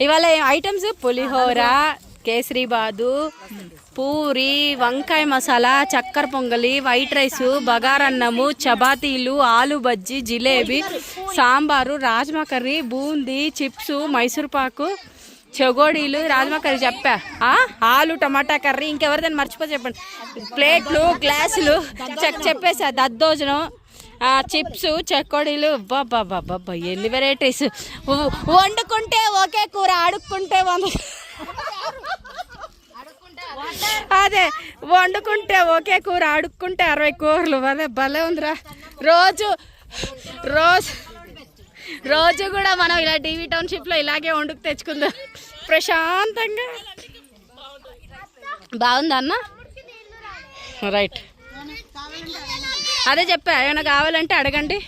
ఇవాళ ఐటమ్స్ పులిహోర కేసరి బాదు పూరి వంకాయ మసాలా చక్కెర పొంగలి వైట్ రైస్ బగారన్నము చపాతీలు ఆలు బజ్జీ జిలేబీ సాంబారు రాజ్మా కర్రీ బూందీ చిప్స్ మైసూర్ పాకు చెగోడీలు రాజ్మా కర్రీ చెప్పా? ఆలు టమాటా కర్రీ ఇంకెవరిదని మర్చిపో చెప్పండి. ప్లేట్లు గ్లాసులు చెప్పేసా దద్దోజనం చిప్స్ చెకోడీలు బాబా ఎన్ని వెరైటీస్ వండుకుంటే ఒకే కూర అడుక్కుంటే వంద. అదే వండుకుంటే ఒకే కూర అడుక్కుంటే అరవై కూరలు. అదే భలే ఉందిరా. రోజు రోజు రోజు కూడా మనం ఇలా టీవీ టౌన్షిప్లో ఇలాగే వండుకు తెచ్చుకుందాం. ప్రశాంతంగా. బాగుందా అన్న? రైట్ అదే చెప్పా ఏమైనా కావాలంటే అడగండి